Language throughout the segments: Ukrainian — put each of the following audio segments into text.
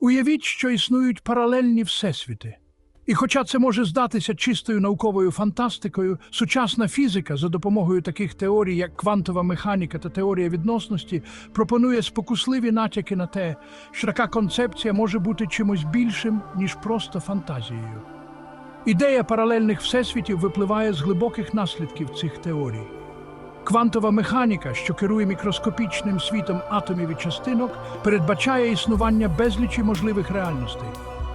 Уявіть, що існують паралельні всесвіти. І хоча це може здатися чистою науковою фантастикою, сучасна фізика за допомогою таких теорій, як квантова механіка та теорія відносності, пропонує спокусливі натяки на те, що така концепція може бути чимось більшим, ніж просто фантазією. Ідея паралельних всесвітів випливає з глибоких наслідків цих теорій. Квантова механіка, що керує мікроскопічним світом атомів і частинок, передбачає існування безлічі можливих реальностей.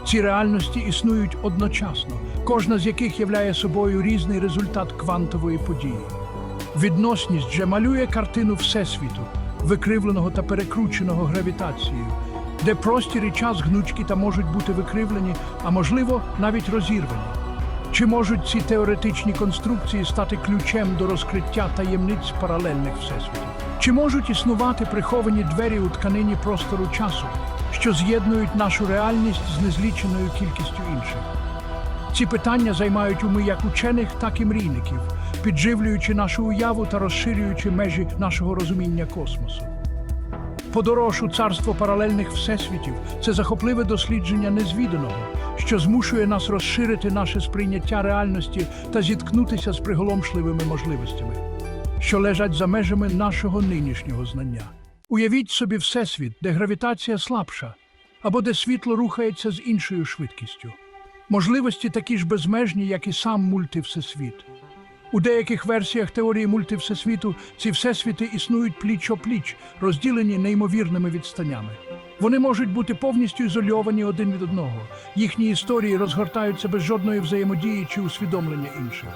Ці реальності існують одночасно, кожна з яких являє собою різний результат квантової події. Відносність же малює картину Всесвіту, викривленого та перекрученого гравітацією, де простір і час гнучкі та можуть бути викривлені, а можливо навіть розірвані. Чи можуть ці теоретичні конструкції стати ключем до розкриття таємниць паралельних всесвітів? Чи можуть існувати приховані двері у тканині простору часу, що з'єднують нашу реальність з незліченою кількістю інших? Ці питання займають уми як учених, так і мрійників, підживлюючи нашу уяву та розширюючи межі нашого розуміння космосу. Подорож у царство паралельних всесвітів це захопливе дослідження незвіданого, що змушує нас розширити наше сприйняття реальності та зіткнутися з приголомшливими можливостями, що лежать за межами нашого нинішнього знання. Уявіть собі всесвіт, де гравітація слабша, або де світло рухається з іншою швидкістю. Можливості такі ж безмежні, як і сам мультивсесвіт. У деяких версіях теорії мультивсесвіту ці всесвіти існують пліч-о-пліч, розділені неймовірними відстанями. Вони можуть бути повністю ізольовані один від одного. Їхні історії розгортаються без жодної взаємодії чи усвідомлення інших.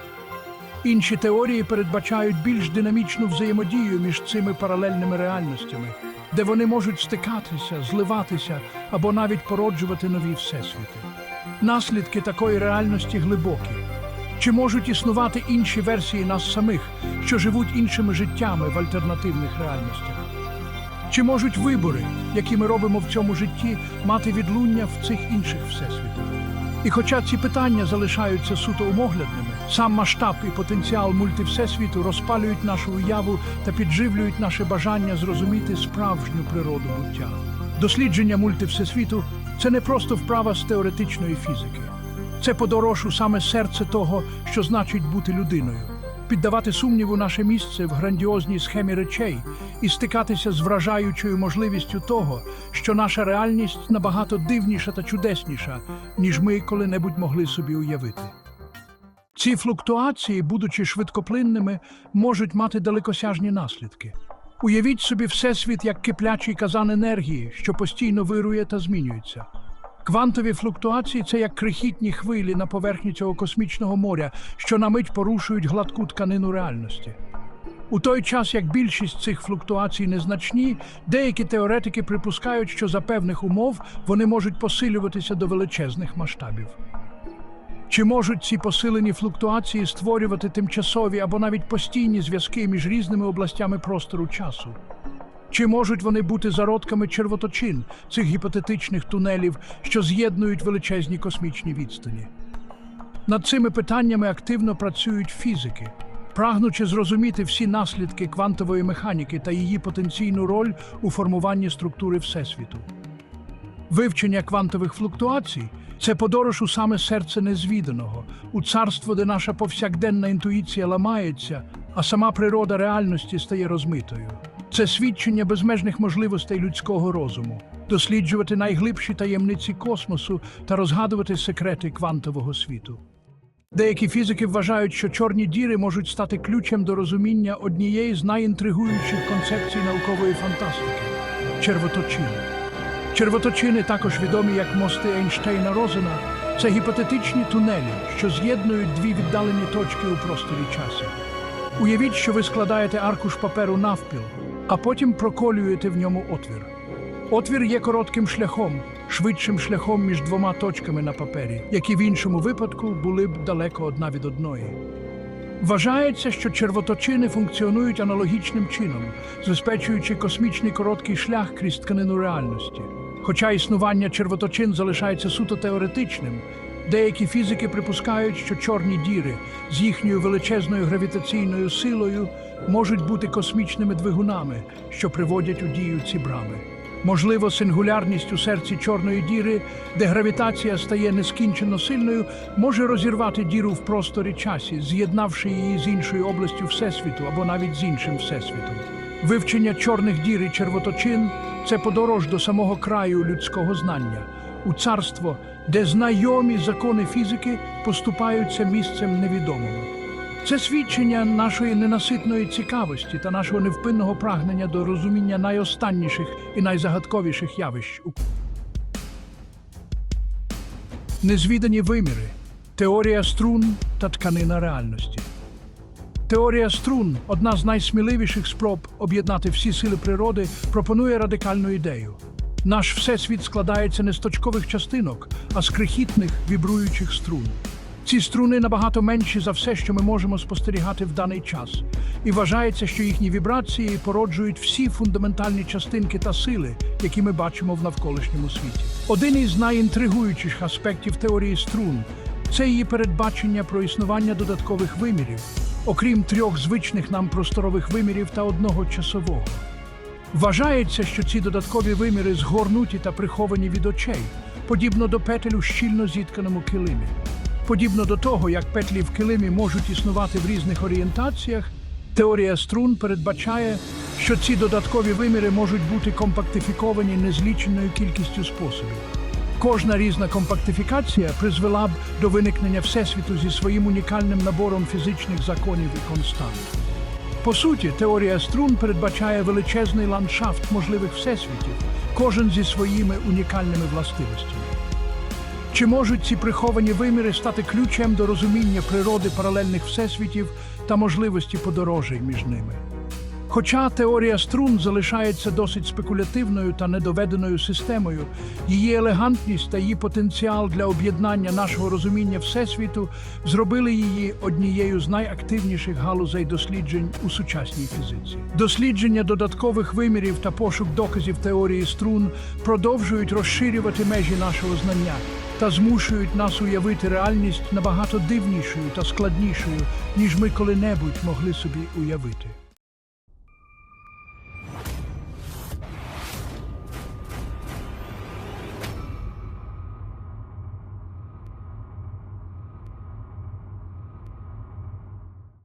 Інші теорії передбачають більш динамічну взаємодію між цими паралельними реальностями, де вони можуть стикатися, зливатися або навіть породжувати нові всесвіти. Наслідки такої реальності глибокі. Чи можуть існувати інші версії нас самих, що живуть іншими життями в альтернативних реальностях? Чи можуть вибори, які ми робимо в цьому житті, мати відлуння в цих інших всесвітах? І хоча ці питання залишаються суто умоглядними, сам масштаб і потенціал мультивсесвіту розпалюють нашу уяву та підживлюють наше бажання зрозуміти справжню природу буття. Дослідження мультивсесвіту це не просто вправа з теоретичної фізики. Це подорож у саме серце того, що значить бути людиною, піддавати сумніву наше місце в грандіозній схемі речей і стикатися з вражаючою можливістю того, що наша реальність набагато дивніша та чудесніша, ніж ми коли-небудь могли собі уявити. Ці флуктуації, будучи швидкоплинними, можуть мати далекосяжні наслідки. Уявіть собі всесвіт як киплячий казан енергії, що постійно вирує та змінюється. Квантові флуктуації це як крихітні хвилі на поверхні цього космічного моря, що на мить порушують гладку тканину реальності. У той час, як більшість цих флуктуацій незначні, деякі теоретики припускають, що за певних умов вони можуть посилюватися до величезних масштабів. Чи можуть ці посилені флуктуації створювати тимчасові або навіть постійні зв'язки між різними областями простору часу? Чи можуть вони бути зародками червоточин цих гіпотетичних тунелів, що з'єднують величезні космічні відстані? Над цими питаннями активно працюють фізики, прагнучи зрозуміти всі наслідки квантової механіки та її потенційну роль у формуванні структури Всесвіту. Вивчення квантових флуктуацій це подорож у саме серце незвіданого, у царство, де наша повсякденна інтуїція ламається, а сама природа реальності стає розмитою. Це свідчення безмежних можливостей людського розуму, досліджувати найглибші таємниці космосу та розгадувати секрети квантового світу. Деякі фізики вважають, що чорні діри можуть стати ключем до розуміння однієї з найінтригуючих концепцій наукової фантастики червоточини. Червоточини, також відомі як мости Ейнштейна Розена, це гіпотетичні тунелі, що з'єднують дві віддалені точки у просторі часу. Уявіть, що ви складаєте аркуш паперу навпіл, а потім проколюєте в ньому отвір. Отвір є коротким шляхом, швидшим шляхом між двома точками на папері, які в іншому випадку були б далеко одна від одної. Вважається, що червоточини функціонують аналогічним чином, забезпечуючи космічний короткий шлях крізь тканину реальності. Хоча існування червоточин залишається суто теоретичним, деякі фізики припускають, що чорні діри з їхньою величезною гравітаційною силою можуть бути космічними двигунами, що приводять у дію ці брами. Можливо, сингулярність у серці чорної діри, де гравітація стає нескінченно сильною, може розірвати діру в просторі часі, з'єднавши її з іншою областю Всесвіту або навіть з іншим Всесвітом. Вивчення чорних дір і червоточин це подорож до самого краю людського знання, у царство, де знайомі закони фізики поступаються місцем невідомого. Це свідчення нашої ненаситної цікавості та нашого невпинного прагнення до розуміння найостанніших і найзагадковіших явищ. Незвідані виміри, теорія струн та тканина реальності. Теорія струн, одна з найсміливіших спроб об'єднати всі сили природи, пропонує радикальну ідею. Наш всесвіт складається не з точкових частинок, а з крихітних вібруючих струн. Ці струни набагато менші за все, що ми можемо спостерігати в даний час, і вважається, що їхні вібрації породжують всі фундаментальні частинки та сили, які ми бачимо в навколишньому світі. Один із найінтригуючих аспектів теорії струн це її передбачення про існування додаткових вимірів, окрім трьох звичних нам просторових вимірів та одного часового. Вважається, що ці додаткові виміри згорнуті та приховані від очей, подібно до петель у щільно зітканому килимі. Подібно до того, як петлі в килимі можуть існувати в різних орієнтаціях, теорія струн передбачає, що ці додаткові виміри можуть бути компактифіковані незліченою кількістю способів. Кожна різна компактифікація призвела б до виникнення Всесвіту зі своїм унікальним набором фізичних законів і констант. По суті, теорія струн передбачає величезний ландшафт можливих всесвітів, кожен зі своїми унікальними властивостями. Чи можуть ці приховані виміри стати ключем до розуміння природи паралельних всесвітів та можливості подорожей між ними? Хоча теорія струн залишається досить спекулятивною та недоведеною системою, її елегантність та її потенціал для об'єднання нашого розуміння Всесвіту зробили її однією з найактивніших галузей досліджень у сучасній фізиці. Дослідження додаткових вимірів та пошук доказів теорії струн продовжують розширювати межі нашого знання та змушують нас уявити реальність набагато дивнішою та складнішою, ніж ми коли-небудь могли собі уявити.